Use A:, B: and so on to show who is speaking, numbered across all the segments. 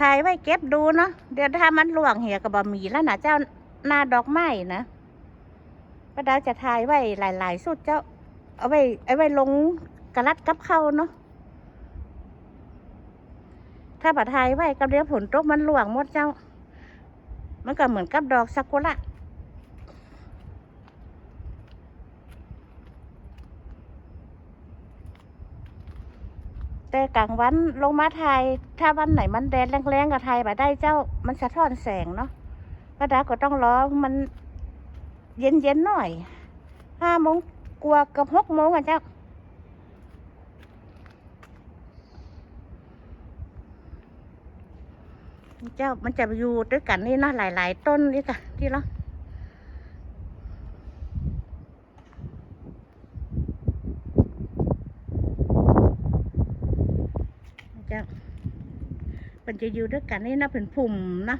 A: ถ่ายไว้เก็บดูเนาะเดี๋ยวถ้ามันหลวงเหี่ยกับบะหมี่แล้วนะเจ้าหน้าดอกไม้นะป้าดาจะถ่ายไว้หลาย ๆ สุดเจ้า เอาไว้เอาไว้ลงกระลัดกับเข้าเนาะถ้าบัถ่ายไว้กับเดี๋ยวผลตกมันหลวงหมดเจ้า มันก็เหมือนกับดอกซากุระ แต่กลางวันลงมาถ่ายถ้าวันไหนมันแดดแรงๆก็ถ่ายมาได้เจ้ามันสะท้อนแสงเนาะป้าดาก็ต้องรอมันเย็นๆหน่อยห้าโมงกว่ากับหกโมงอะเจ้าเจ้ามันจะอยู่ด้วยกันนี่เนาะหลาย ๆ ต้นนี่ค่ะที่เราเจ้ามัน จะอยู่ด้วยกันนี่นะเป็นผุ่มนะ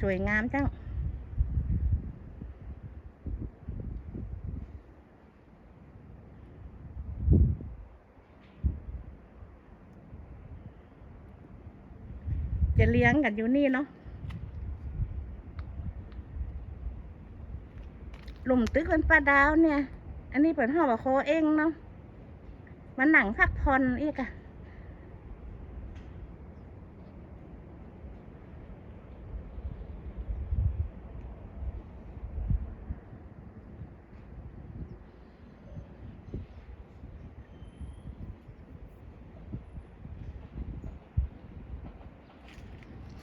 A: สวยงามจ้าจะเลี้ยงกันอยู่นี่เนาะหลุมตึกเป็นปลาดาวเนี่ย อันนี้เปิดห้องว่าโคเองเนาะมันหนังพักผ่อนอีกอะ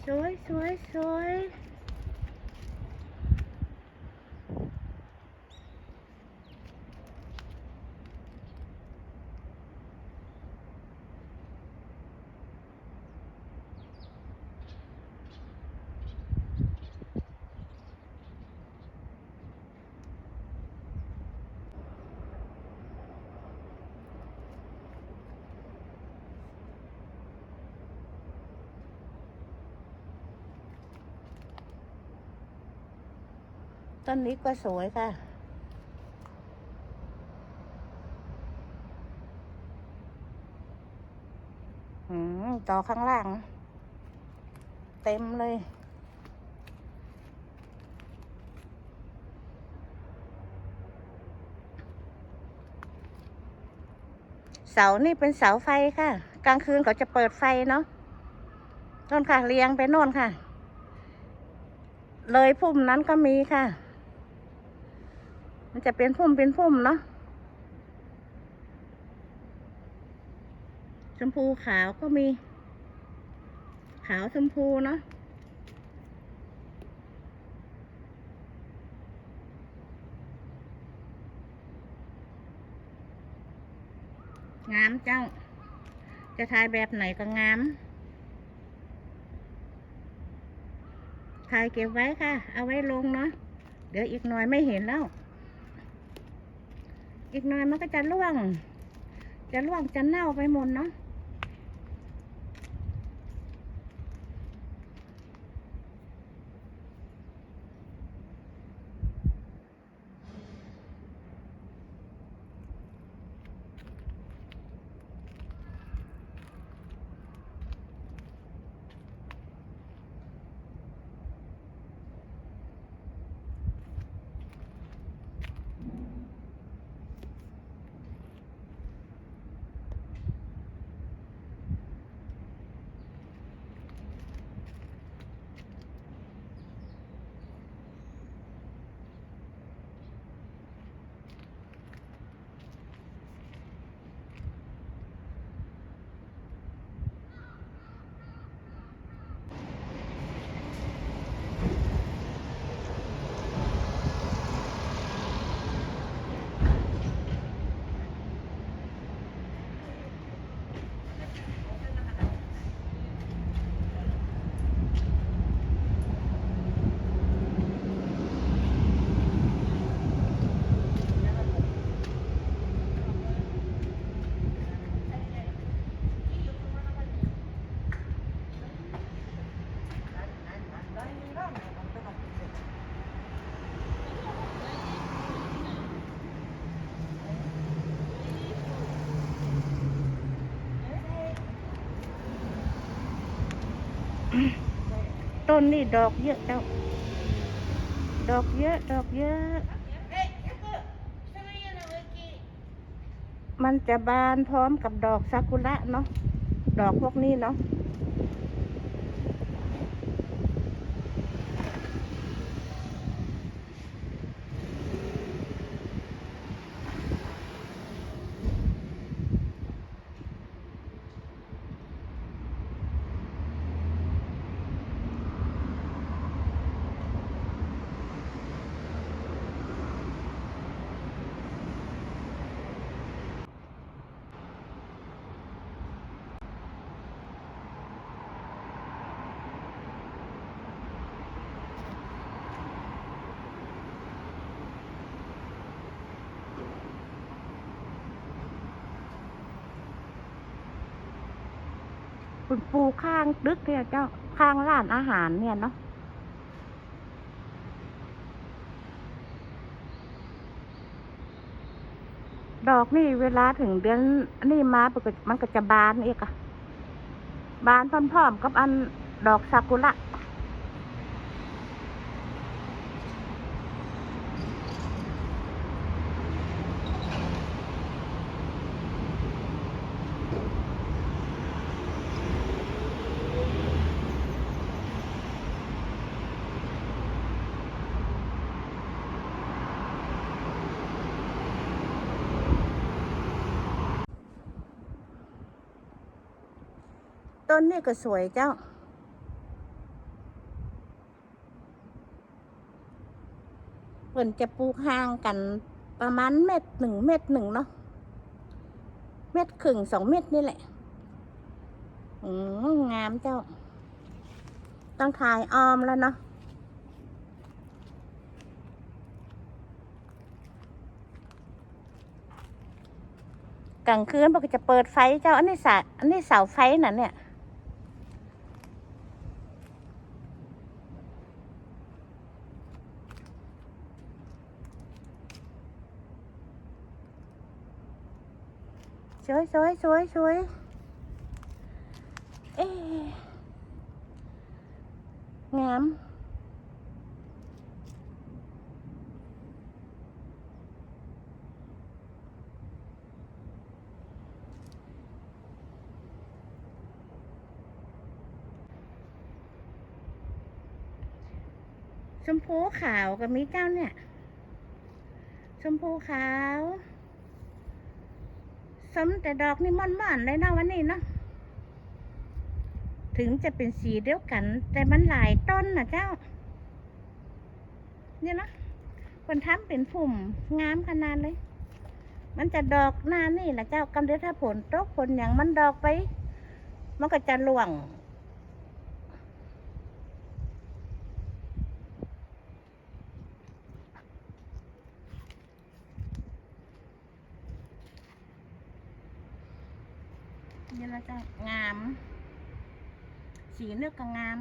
A: สวยสวยสวย ต้นนี้ก็สวยค่ะ อืมต่อข้างล่าง เต็มเลย เสานี่เป็นเสาไฟค่ะ กลางคืนเขาจะเปิดไฟเนาะต้นค่ะเรียงไปโน่นค่ะ เลยพุ่มนั้นก็มีค่ะ มันจะเป็นพุ่มเป็นพุ่มเนาะชมพูขาวก็มี ขาวชมพูเนาะงามเจ้า จะถ่ายแบบไหนก็งามถ่ายเก็บไว้ค่ะ เอาไว้ลงเนาะ เดี๋ยวอีกหน่อยไม่เห็นแล้ว อีกหน่อยมันก็จะร่วง จะร่วงจะเน่าไปหมดเนาะ ต้นนี่ดอกเยอะเจ้า ดอกเยอะ ดอกเยอะ มันจะบานพร้อมกับดอกซากุระเนาะ ดอกพวกนี้เนาะ คุณปูข้างตึกเนี่ยเจ้าข้างร้านอาหารเนี่ยเนาะดอกนี่เวลาถึงเดือนนี่มาปกติมันก็จะบานเอกอะบานพร้อมๆกับอันดอกซากุระ ต้นนี่ก็สวยเจ้าเปิ่นจะปลูกห่างกันประมาณเม็ดหนึ่งเม็ดหนึ่งเนาะ เม็ดครึ่งสองเม็ดนี่แหละ อืมงามเจ้า ต้องถ่ายออมแล้วเนาะกลางคืนปกจะเปิดไฟเจ้าอันนี้สาอันนี้เสาไฟน่ะเนี่ย สวยสวยสวยสวยเอ๊ะงามชมพูขาวกับมีเจ้าเนี่ย ชมพูขาว สมแต่ดอกนี่มันมันๆเลยเนาะวันนี้เนาะถึงจะเป็นสีเดียวกัน แต่มันหลายต้นนะเจ้า เนี่ยนะคนทำเป็นผุ่มงามขนาดเลย มันจะดอกหน้านี่แหละเจ้ากำเดือถ้าผลตกผลอย่างมันดอกไป มันก็จะหลวง เดี๋ยวเราจะงาม สีเลือกก็งาม